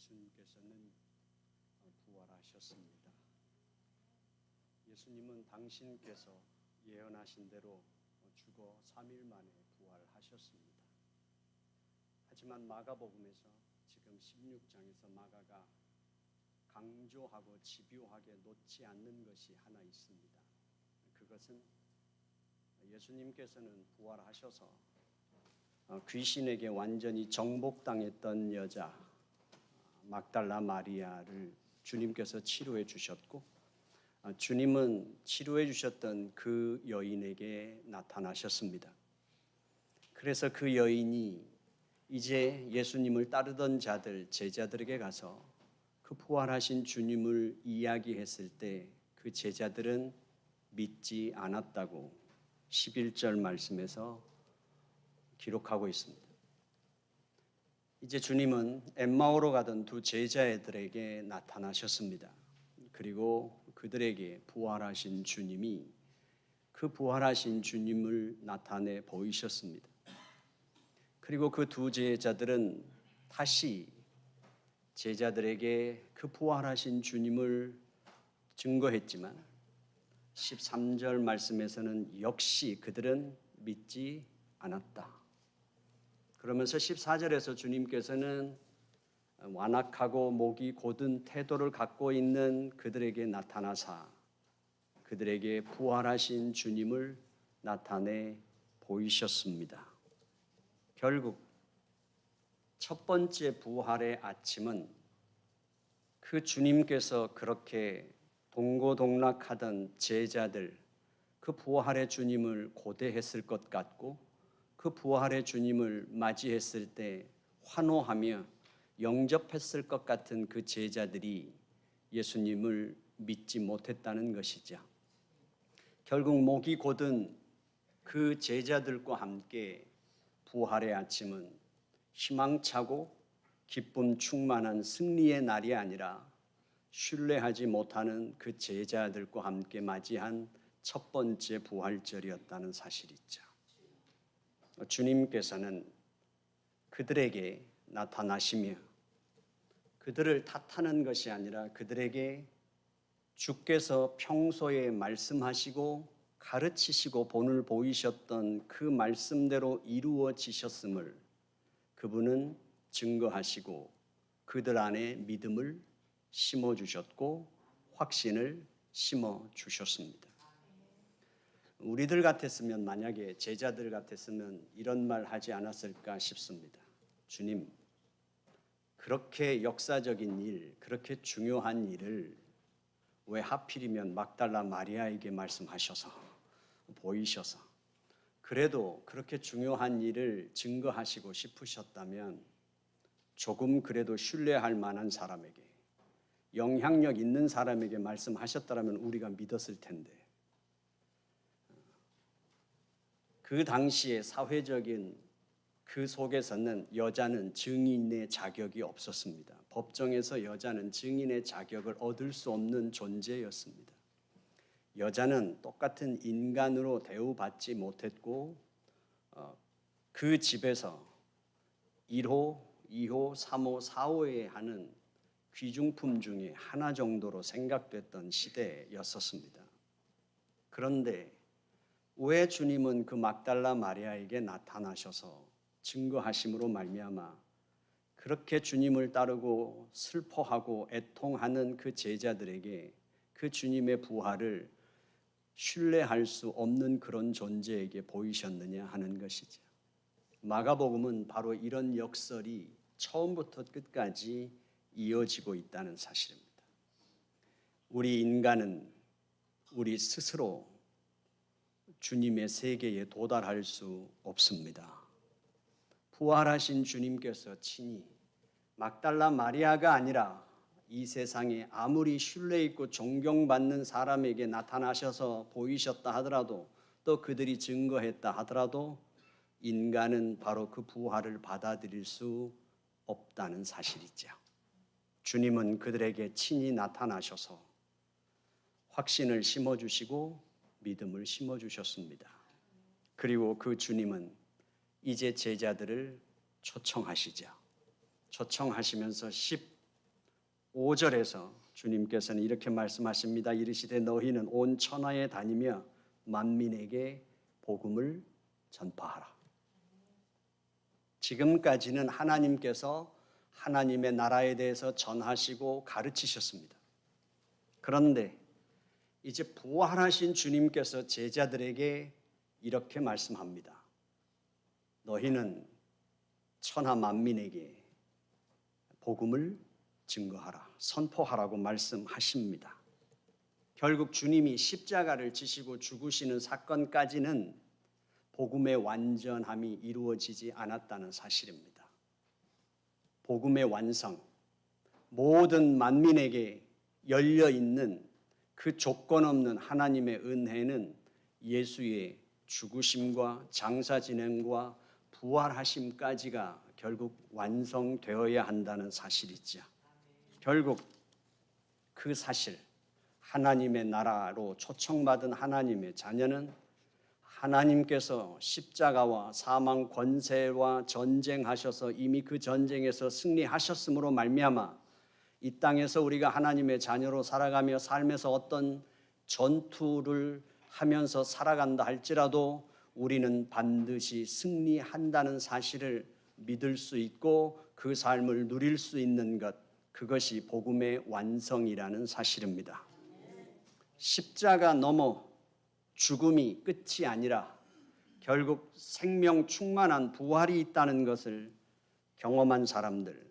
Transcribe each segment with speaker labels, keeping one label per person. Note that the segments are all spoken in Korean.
Speaker 1: 예수님께서는 부활하셨습니다. 예수님은 당신께서 예언하신 대로 죽어 3일 만에 부활하셨습니다. 하지만 마가복음에서 지금 16장에서 마가가 강조하고 집요하게 놓지 않는 것이 하나 있습니다. 그것은 예수님께서는 부활하셔서 어, 귀신에게 완전히 정복당했던 여자 막달라 마리아를 주님께서 치료해 주셨고 어, 주님은 치료해 주셨던 그 여인에게 나타나셨습니다. 그래서 그 여인이 이제 예수님을 따르던 자들 제자들에게 가서 그 부활하신 주님을 이야기했을 때 그 제자들은 믿지 않았다고 11절 말씀에서 기록하고 있습니다. 이제 주님은 엠마오로 가던 두 제자애들에게 나타나셨습니다. 그리고 그들에게 부활하신 주님이 그 부활하신 주님을 나타내 보이셨습니다. 그리고 그 두 제자들은 다시 제자들에게 그 부활하신 주님을 증거했지만 13절 말씀에서는 역시 그들은 믿지 않았다. 그러면서 14절에서 주님께서는 완악하고 목이 곧은 태도를 갖고 있는 그들에게 나타나사 그들에게 부활하신 주님을 나타내 보이셨습니다. 결국 첫 번째 부활의 아침은 그 주님께서 그렇게 동고동락하던 제자들 그 부활의 주님을 고대했을 것 같고 그 부활의 주님을 맞이했을 때 환호하며 영접했을 것 같은 그 제자들이 예수님을 믿지 못했다는 것이죠. 결국 목이 곧은 그 제자들과 함께 부활의 아침은 희망차고 기쁨 충만한 승리의 날이 아니라 신뢰하지 못하는 그 제자들과 함께 맞이한 첫 번째 부활절이었다는 사실이죠. 주님께서는 그들에게 나타나시며 그들을 탓하는 것이 아니라 그들에게 주께서 평소에 말씀하시고 가르치시고 본을 보이셨던 그 말씀대로 이루어지셨음을 그분은 증거하시고 그들 안에 믿음을 심어 주셨고 확신을 심어 주셨습니다. 우리들 같았으면 만약에 제자들 같았으면 이런 말 하지 않았을까 싶습니다. 주님, 그렇게 역사적인 일, 그렇게 중요한 일을 왜 하필이면 막달라 마리아에게 말씀하셔서 보이셔서 그래도 그렇게 중요한 일을 증거하시고 싶으셨다면 조금 그래도 신뢰할 만한 사람에게 영향력 있는 사람에게 말씀하셨다면 우리가 믿었을 텐데 그 당시에 사회적인 그 속에서는 여자는 증인의 자격이 없었습니다. 법정에서 여자는 증인의 자격을 얻을 수 없는 존재였습니다. 여자는 똑같은 인간으로 대우받지 못했고 어, 그 집에서 1호, 2호, 3호, 4호에 하는 귀중품 중에 하나 정도로 생각됐던 시대였었습니다. 그런데 왜 주님은 그 막달라 마리아에게 나타나셔서 증거하심으로 말미암아 그렇게 주님을 따르고 슬퍼하고 애통하는 그 제자들에게 그 주님의 부활을 신뢰할 수 없는 그런 존재에게 보이셨느냐 하는 것이죠. 마가복음은 바로 이런 역설이 처음부터 끝까지 이어지고 있다는 사실입니다. 우리 인간은 우리 스스로 주님의 세계에 도달할 수 없습니다. 부활하신 주님께서 친히 막달라 마리아가 아니라 이 세상에 아무리 신뢰 있고 존경받는 사람에게 나타나셔서 보이셨다 하더라도 또 그들이 증거했다 하더라도 인간은 바로 그 부활을 받아들일 수 없다는 사실이죠. 주님은 그들에게 친히 나타나셔서 확신을 심어주시고 믿음을 심어주셨습니다. 그리고 그 주님은 이제 제자들을 초청하시죠. 초청하시면서 5절에서 주님께서는 이렇게 말씀하십니다. 이르시되 너희는 온 천하에 다니며 만민에게 복음을 전파하라. 지금까지는 하나님께서 하나님의 나라에 대해서 전하시고 가르치셨습니다. 그런데 이제 부활하신 주님께서 제자들에게 이렇게 말씀합니다. 너희는 천하 만민에게 복음을 증거하라, 선포하라고 말씀하십니다. 결국 주님이 십자가를 지시고 죽으시는 사건까지는 복음의 완전함이 이루어지지 않았다는 사실입니다. 복음의 완성, 모든 만민에게 열려 있는 그 조건 없는 하나님의 은혜는 예수의 죽으심과 장사 진행과 부활하심까지가 결국 완성되어야 한다는 사실이죠. 결국 그 사실, 하나님의 나라로 초청받은 하나님의 자녀는 하나님께서 십자가와 사망 권세와 전쟁하셔서 이미 그 전쟁에서 승리하셨으므로 말미암아 이 땅에서 우리가 하나님의 자녀로 살아가며 삶에서 어떤 전투를 하면서 살아간다 할지라도 우리는 반드시 승리한다는 사실을 믿을 수 있고 그 삶을 누릴 수 있는 것 그것이 복음의 완성이라는 사실입니다. 십자가 넘어 죽음이 끝이 아니라 결국 생명 충만한 부활이 있다는 것을 경험한 사람들,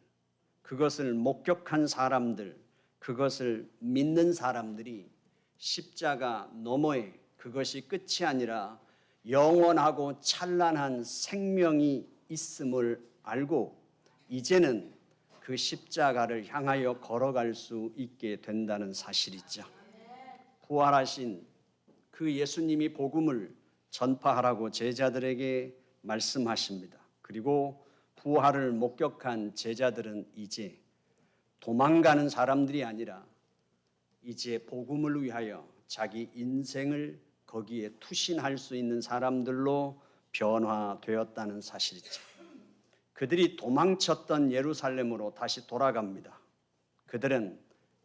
Speaker 1: 그것을 목격한 사람들, 그것을 믿는 사람들이 십자가 너머에 그것이 끝이 아니라 영원하고 찬란한 생명이 있음을 알고 이제는 그 십자가를 향하여 걸어갈 수 있게 된다는 사실이죠. 부활하신 그 예수님이 복음을 전파하라고 제자들에게 말씀하십니다. 그리고 부활을 목격한 제자들은 이제 도망가는 사람들이 아니라 이제 복음을 위하여 자기 인생을 거기에 투신할 수 있는 사람들로 변화되었다는 사실이죠. 그들이 도망쳤던 예루살렘으로 다시 돌아갑니다. 그들은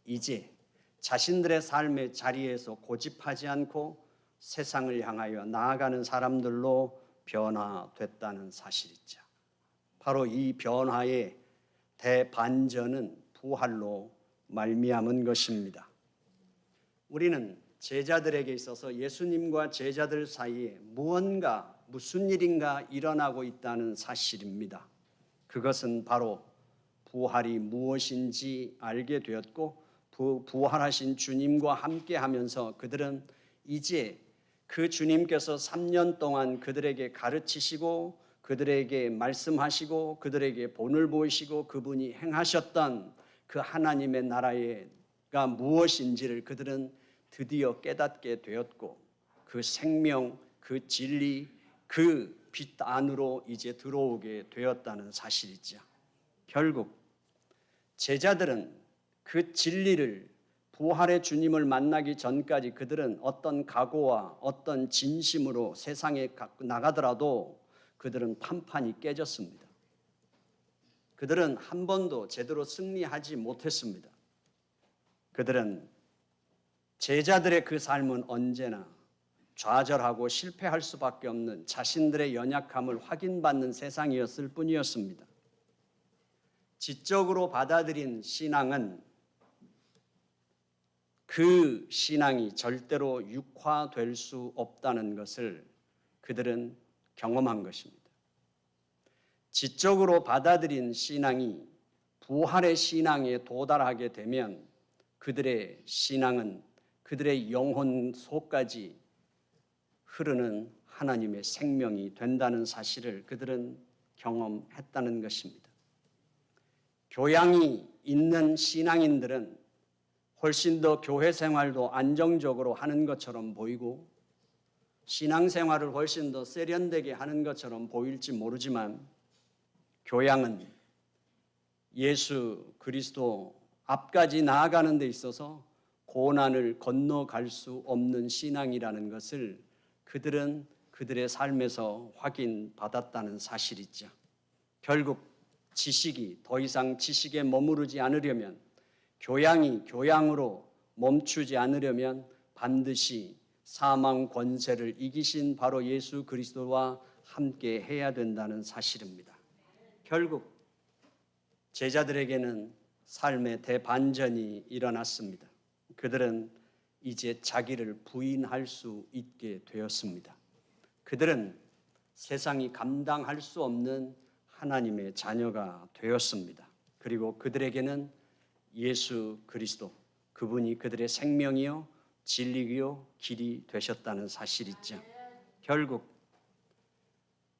Speaker 1: 이제 자신들의 삶의 자리에서 고집하지 않고 세상을 향하여 나아가는 사람들로 변화됐다는 사실이죠. 바로 이 변화의 대반전은 부활로 말미암은 것입니다. 우리는 제자들에게 있어서 예수님과 제자들 사이에 무언가 무슨 일인가 일어나고 있다는 사실입니다. 그것은 바로 부활이 무엇인지 알게 되었고 부, 부활하신 주님과 함께 하면서 그들은 이제 그 주님께서 3년 동안 그들에게 가르치시고 그들에게 말씀하시고 그들에게 본을 보이시고 그분이 행하셨던 그 하나님의 나라가 무엇인지를 그들은 드디어 깨닫게 되었고 그 생명, 그 진리, 그 빛 안으로 이제 들어오게 되었다는 사실이죠. 결국 제자들은 그 진리를 부활의 주님을 만나기 전까지 그들은 어떤 각오와 어떤 진심으로 세상에 나가더라도 그들은 판판이 깨졌습니다. 그들은 한 번도 제대로 승리하지 못했습니다. 그들은 제자들의 그 삶은 언제나 좌절하고 실패할 수밖에 없는 자신들의 연약함을 확인받는 세상이었을 뿐이었습니다. 지적으로 받아들인 신앙은 그 신앙이 절대로 육화될 수 없다는 것을 그들은 경험한 것입니다. 지적으로 받아들인 신앙이 부활의 신앙에 도달하게 되면 그들의 신앙은 그들의 영혼 속까지 흐르는 하나님의 생명이 된다는 사실을 그들은 경험했다는 것입니다. 교양이 있는 신앙인들은 훨씬 더 교회 생활도 안정적으로 하는 것처럼 보이고 신앙생활을 훨씬 더 세련되게 하는 것처럼 보일지 모르지만 교양은 예수 그리스도 앞까지 나아가는 데 있어서 고난을 건너갈 수 없는 신앙이라는 것을 그들은 그들의 삶에서 확인받았다는 사실이죠. 결국 지식이 더 이상 지식에 머무르지 않으려면 교양이 교양으로 멈추지 않으려면 반드시 사망 권세를 이기신 바로 예수 그리스도와 함께 해야 된다는 사실입니다. 결국 제자들에게는 삶의 대반전이 일어났습니다. 그들은 이제 자기를 부인할 수 있게 되었습니다. 그들은 세상이 감당할 수 없는 하나님의 자녀가 되었습니다. 그리고 그들에게는 예수 그리스도 그분이 그들의 생명이요 진리요 길이 되셨다는 사실이죠. 결국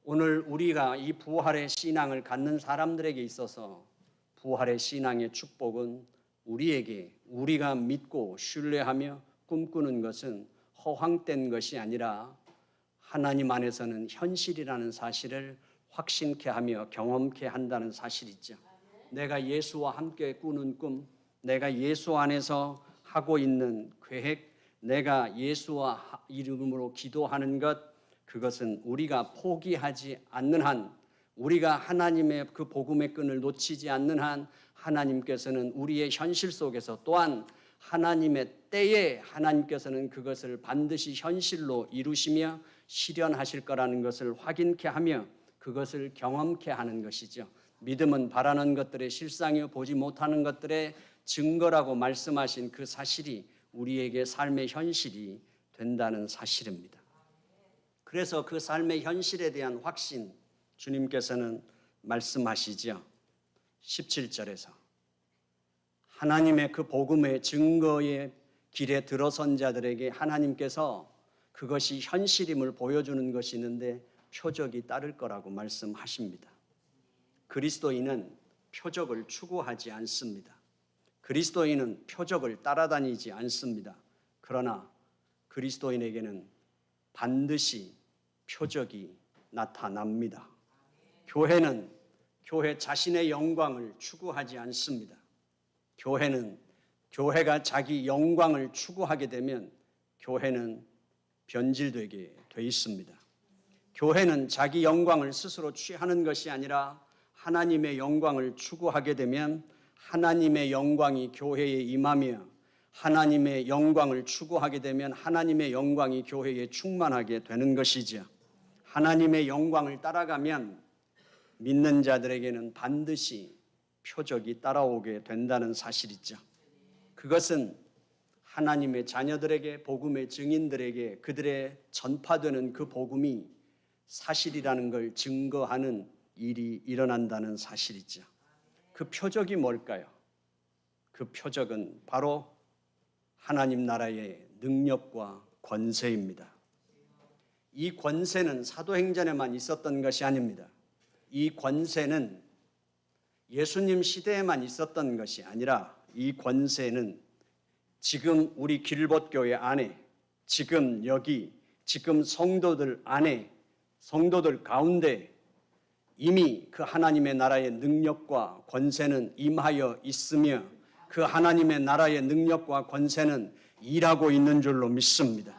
Speaker 1: 오늘 우리가 이 부활의 신앙을 갖는 사람들에게 있어서 부활의 신앙의 축복은 우리에게 우리가 믿고 신뢰하며 꿈꾸는 것은 허황된 것이 아니라 하나님 안에서는 현실이라는 사실을 확신케 하며 경험케 한다는 사실이죠. 내가 예수와 함께 꾸는 꿈, 내가 예수 안에서 하고 있는 계획, 내가 예수와 하- 이름으로 기도하는 것, 그것은 우리가 포기하지 않는 한, 우리가 하나님의 그 복음의 끈을 놓치지 않는 한, 하나님께서는 우리의 현실 속에서 또한 하나님의 때에 하나님께서는 그것을 반드시 현실로 이루시며 실현하실 거라는 것을 확인케 하며 그것을 경험케 하는 것이죠. 믿음은 바라는 것들의 실상이요 보지 못하는 것들의 증거라고 말씀하신 그 사실이 우리에게 삶의 현실이 된다는 사실입니다. 그래서 그 삶의 현실에 대한 확신 주님께서는 말씀하시죠. 17절에서 하나님의 그 복음의 증거의 길에 들어선 자들에게 하나님께서 그것이 현실임을 보여주는 것이 있는데 표적이 따를 거라고 말씀하십니다. 그리스도인은 표적을 추구하지 않습니다. 그리스도인은 표적을 따라다니지 않습니다. 그러나 그리스도인에게는 반드시 표적이 나타납니다. 교회는 교회 자신의 영광을 추구하지 않습니다. 교회는 교회가 자기 영광을 추구하게 되면 교회는 변질되게 돼 있습니다. 교회는 자기 영광을 스스로 취하는 것이 아니라 하나님의 영광을 추구하게 되면 하나님의 영광이 교회에 임하며 하나님의 영광을 추구하게 되면 하나님의 영광이 교회에 충만하게 되는 것이죠. 하나님의 영광을 따라가면 믿는 자들에게는 반드시 표적이 따라오게 된다는 사실이죠. 그것은 하나님의 자녀들에게 복음의 증인들에게 그들의 전파되는 그 복음이 사실이라는 걸 증거하는 일이 일어난다는 사실이죠. 그 표적이 뭘까요? 그 표적은 바로 하나님 나라의 능력과 권세입니다. 이 권세는 사도행전에만 있었던 것이 아닙니다. 이 권세는 예수님 시대에만 있었던 것이 아니라 이 권세는 지금 우리 길봇교회 안에 지금 여기 지금 성도들 안에 성도들 가운데 이미 그 하나님의 나라의 능력과 권세는 임하여 있으며 그 하나님의 나라의 능력과 권세는 일하고 있는 줄로 믿습니다.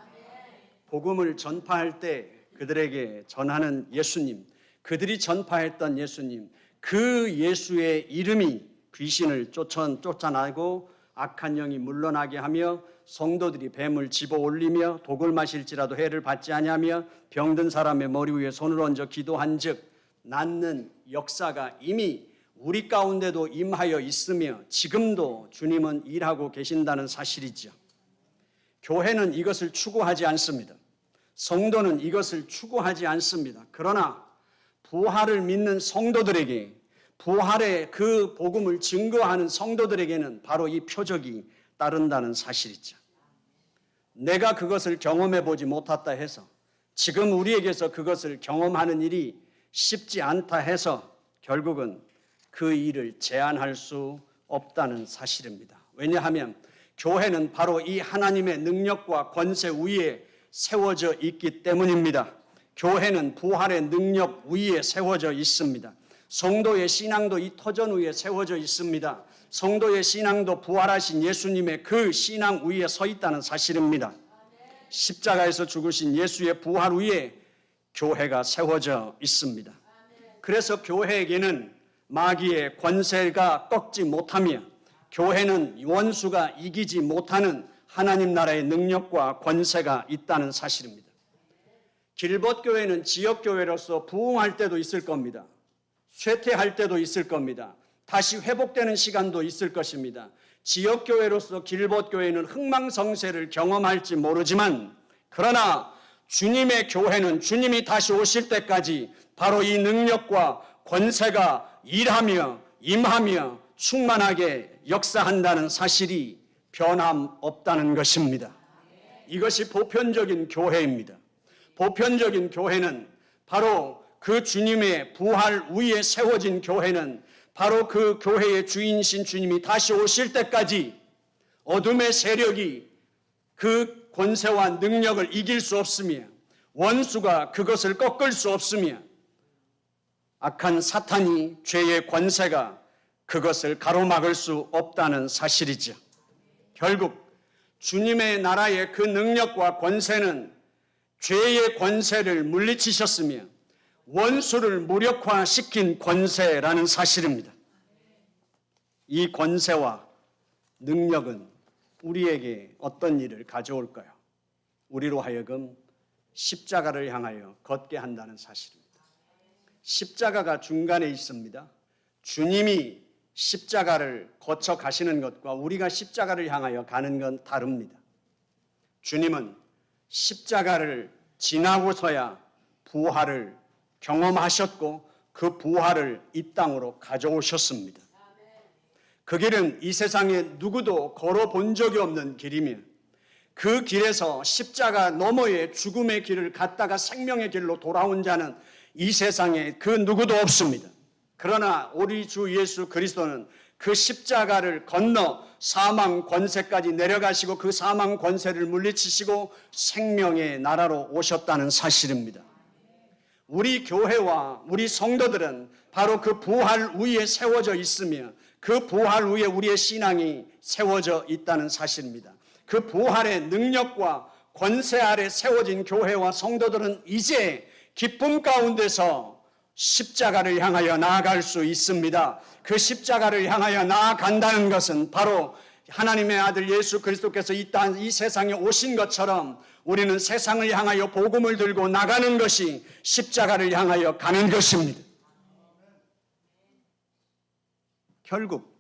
Speaker 1: 복음을 전파할 때 그들에게 전하는 예수님, 그들이 전파했던 예수님, 그 예수의 이름이 귀신을 쫓아, 쫓아나고 악한 영이 물러나게 하며 성도들이 뱀을 집어 올리며 독을 마실지라도 해를 받지 아니하며 병든 사람의 머리 위에 손을 얹어 기도한즉 낫는 역사가 이미 우리 가운데도 임하여 있으며 지금도 주님은 일하고 계신다는 사실이죠. 교회는 이것을 추구하지 않습니다. 성도는 이것을 추구하지 않습니다. 그러나 부활을 믿는 성도들에게 부활의 그 복음을 증거하는 성도들에게는 바로 이 표적이 따른다는 사실이죠. 내가 그것을 경험해 보지 못했다 해서 지금 우리에게서 그것을 경험하는 일이 쉽지 않다 해서 결국은 그 일을 제한할 수 없다는 사실입니다. 왜냐하면 교회는 바로 이 하나님의 능력과 권세 위에 세워져 있기 때문입니다. 교회는 부활의 능력 위에 세워져 있습니다. 성도의 신앙도 이 터전 위에 세워져 있습니다. 성도의 신앙도 부활하신 예수님의 그 신앙 위에 서 있다는 사실입니다. 십자가에서 죽으신 예수의 부활 위에 교회가 세워져 있습니다. 그래서 교회에게는 마귀의 권세가 꺾지 못하며 교회는 원수가 이기지 못하는 하나님 나라의 능력과 권세가 있다는 사실입니다. 길벗 교회는 지역 교회로서 부흥할 때도 있을 겁니다. 쇠퇴할 때도 있을 겁니다. 다시 회복되는 시간도 있을 것입니다. 지역 교회로서 길벗 교회는 흥망성쇠를 경험할지 모르지만 그러나 주님의 교회는 주님이 다시 오실 때까지 바로 이 능력과 권세가 일하며 임하며 충만하게 역사한다는 사실이 변함없다는 것입니다. 이것이 보편적인 교회입니다. 보편적인 교회는 바로 그 주님의 부활 위에 세워진 교회는 바로 그 교회의 주인신 주님이 다시 오실 때까지 어둠의 세력이 그 권세와 능력을 이길 수 없으며 원수가 그것을 꺾을 수 없으며 악한 사탄이 죄의 권세가 그것을 가로막을 수 없다는 사실이죠. 결국 주님의 나라의 그 능력과 권세는 죄의 권세를 물리치셨으며 원수를 무력화시킨 권세라는 사실입니다. 이 권세와 능력은 우리에게 어떤 일을 가져올까요? 우리로 하여금 십자가를 향하여 걷게 한다는 사실입니다. 십자가가 중간에 있습니다. 주님이 십자가를 거쳐 가시는 것과 우리가 십자가를 향하여 가는 건 다릅니다. 주님은 십자가를 지나고서야 부활을 경험하셨고 그 부활을 이 땅으로 가져오셨습니다. 그 길은 이 세상에 누구도 걸어본 적이 없는 길이며 그 길에서 십자가 너머의 죽음의 길을 갔다가 생명의 길로 돌아온 자는 이 세상에 그 누구도 없습니다. 그러나 우리 주 예수 그리스도는 그 십자가를 건너 사망 권세까지 내려가시고 그 사망 권세를 물리치시고 생명의 나라로 오셨다는 사실입니다. 우리 교회와 우리 성도들은 바로 그 부활 위에 세워져 있으며 그 부활 위에 우리의 신앙이 세워져 있다는 사실입니다. 그 부활의 능력과 권세 아래 세워진 교회와 성도들은 이제 기쁨 가운데서 십자가를 향하여 나아갈 수 있습니다. 그 십자가를 향하여 나아간다는 것은 바로 하나님의 아들 예수 그리스도께서 이 세상에 오신 것처럼 우리는 세상을 향하여 복음을 들고 나가는 것이 십자가를 향하여 가는 것입니다. 결국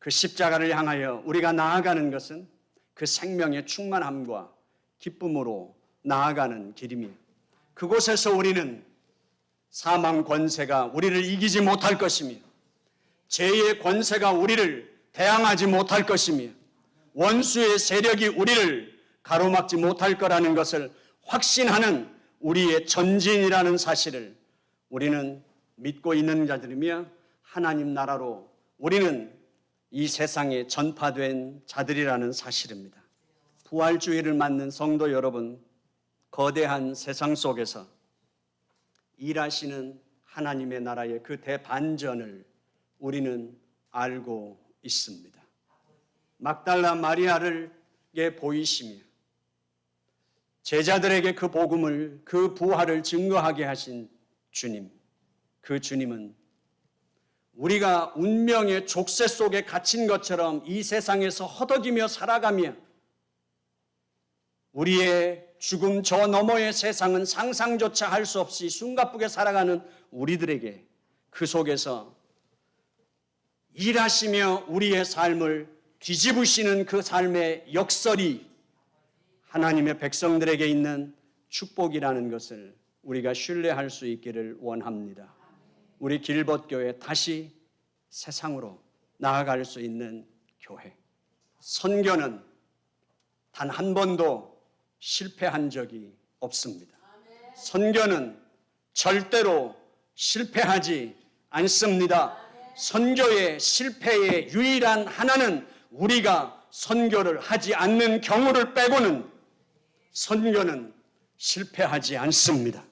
Speaker 1: 그 십자가를 향하여 우리가 나아가는 것은 그 생명의 충만함과 기쁨으로 나아가는 길이며 그곳에서 우리는 사망 권세가 우리를 이기지 못할 것이며 죄의 권세가 우리를 대항하지 못할 것이며 원수의 세력이 우리를 가로막지 못할 거라는 것을 확신하는 우리의 전진이라는 사실을 우리는 믿고 있는 자들이며 하나님 나라로 우리는 이 세상에 전파된 자들이라는 사실입니다. 부활주의를 맞는 성도 여러분, 거대한 세상 속에서 일하시는 하나님의 나라의 그 대반전을 우리는 알고 있습니다. 막달라 마리아를게 보이시며 제자들에게 그 복음을 그 부활을 증거하게 하신 주님, 그 주님은 우리가 운명의 족쇄 속에 갇힌 것처럼 이 세상에서 허덕이며 살아가며 우리의 죽음 저 너머의 세상은 상상조차 할 수 없이 숨가쁘게 살아가는 우리들에게 그 속에서 일하시며 우리의 삶을 뒤집으시는 그 삶의 역설이 하나님의 백성들에게 있는 축복이라는 것을 우리가 신뢰할 수 있기를 원합니다. 우리 길벗 교회 다시 세상으로 나아갈 수 있는 교회. 선교는 단 한 번도 실패한 적이 없습니다. 선교는 절대로 실패하지 않습니다. 선교의 실패의 유일한 하나는 우리가 선교를 하지 않는 경우를 빼고는 선교는 실패하지 않습니다.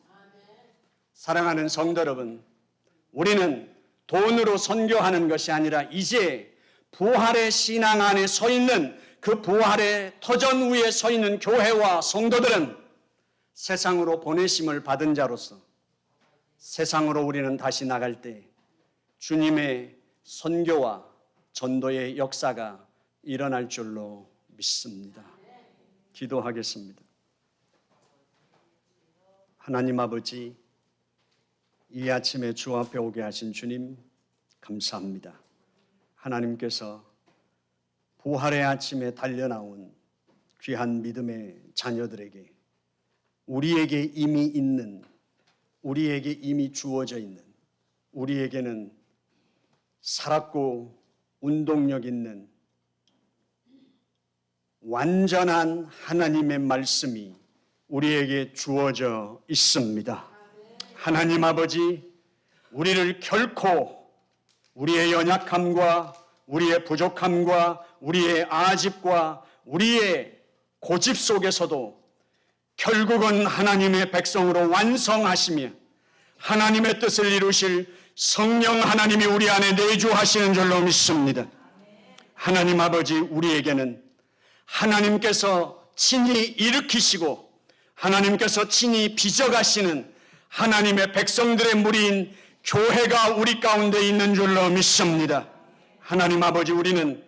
Speaker 1: 사랑하는 성도 여러분, 우리는 돈으로 선교하는 것이 아니라 이제 부활의 신앙 안에 서 있는 그 부활의 터전 위에 서 있는 교회와 성도들은 세상으로 보내심을 받은 자로서 세상으로 우리는 다시 나갈 때 주님의 선교와 전도의 역사가 일어날 줄로 믿습니다. 기도하겠습니다. 하나님 아버지, 이 아침에 주 앞에 오게 하신 주님, 감사합니다. 하나님께서 부활의 아침에 달려나온 귀한 믿음의 자녀들에게 우리에게 이미 있는, 우리에게 이미 주어져 있는, 우리에게는 살았고 운동력 있는 완전한 하나님의 말씀이 우리에게 주어져 있습니다. 하나님 아버지, 우리를 결코 우리의 연약함과 우리의 부족함과 우리의 아집과 우리의 고집 속에서도 결국은 하나님의 백성으로 완성하시며 하나님의 뜻을 이루실 성령 하나님이 우리 안에 내주하시는 줄로 믿습니다. 하나님 아버지 우리에게는 하나님께서 친히 일으키시고 하나님께서 친히 빚어가시는 하나님의 백성들의 무리인 교회가 우리 가운데 있는 줄로 믿습니다. 하나님 아버지 우리는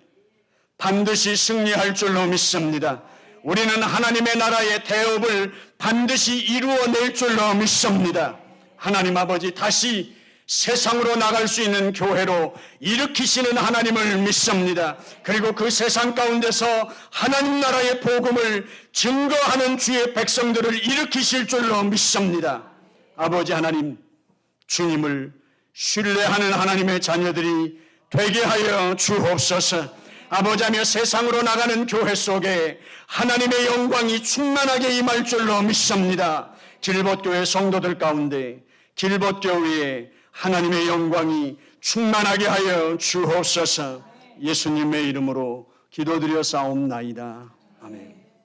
Speaker 1: 반드시 승리할 줄로 믿습니다. 우리는 하나님의 나라의 대업을 반드시 이루어낼 줄로 믿습니다. 하나님 아버지 다시 세상으로 나갈 수 있는 교회로 일으키시는 하나님을 믿습니다. 그리고 그 세상 가운데서 하나님 나라의 복음을 증거하는 주의 백성들을 일으키실 줄로 믿습니다. 아버지 하나님, 주님을 신뢰하는 하나님의 자녀들이 되게 하여 주옵소서. 아버지하며 세상으로 나가는 교회 속에 하나님의 영광이 충만하게 임할 줄로 믿습니다. 길벗교회 성도들 가운데 길벗교회에 하나님의 영광이 충만하게 하여 주옵소서. 예수님의 이름으로 기도드려 싸움나이다.